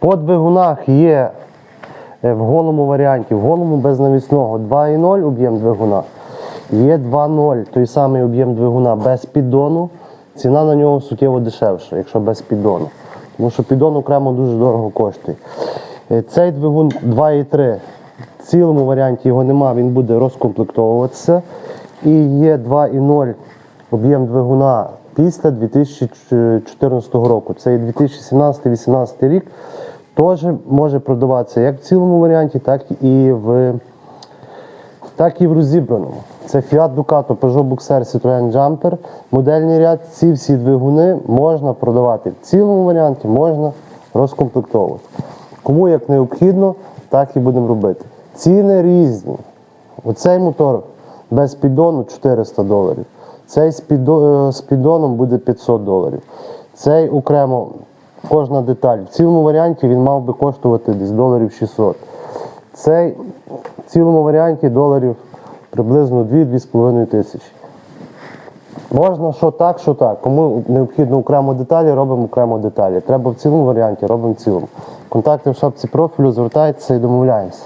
По двигунах є е, в голому варіанті, в голому без навісного 2,0 об'єм двигуна. Є 2,0, той самий об'єм двигуна без піддону. Ціна на нього суттєво дешевша, якщо без піддону. Тому що піддон окремо дуже дорого коштує. Е, Цей двигун 2,3. В цілому варіанті його нема, він буде розкомплектовуватися. І є 2,0 об'єм двигуна після 2014 року. Це і 2017-2018 рік. Теж може продаватися як в цілому варіанті, так і в, так і в розібраному. Це Fiat Ducato, Peugeot Boxer, Citroën Jumper. Модельний ряд. Ці всі двигуни можна продавати в цілому варіанті, можна розкомплектовувати. Кому як необхідно, так і будемо робити. Ціни різні. Оцей мотор без піддону 400 доларів. Цей з, піддо- е, піддоном буде 500 доларів. Цей окремо кожна деталь. В цілому варіанті він мав би коштувати десь доларів 600. Цей в цілому варіанті доларів приблизно 2-2,5 тисячі. Можна що так, що так. Кому необхідно окремо деталі, робимо окремо деталі. Треба в цілому варіанті, робимо в цілому. Контакти в шапці профілю, звертайтеся і домовляємося.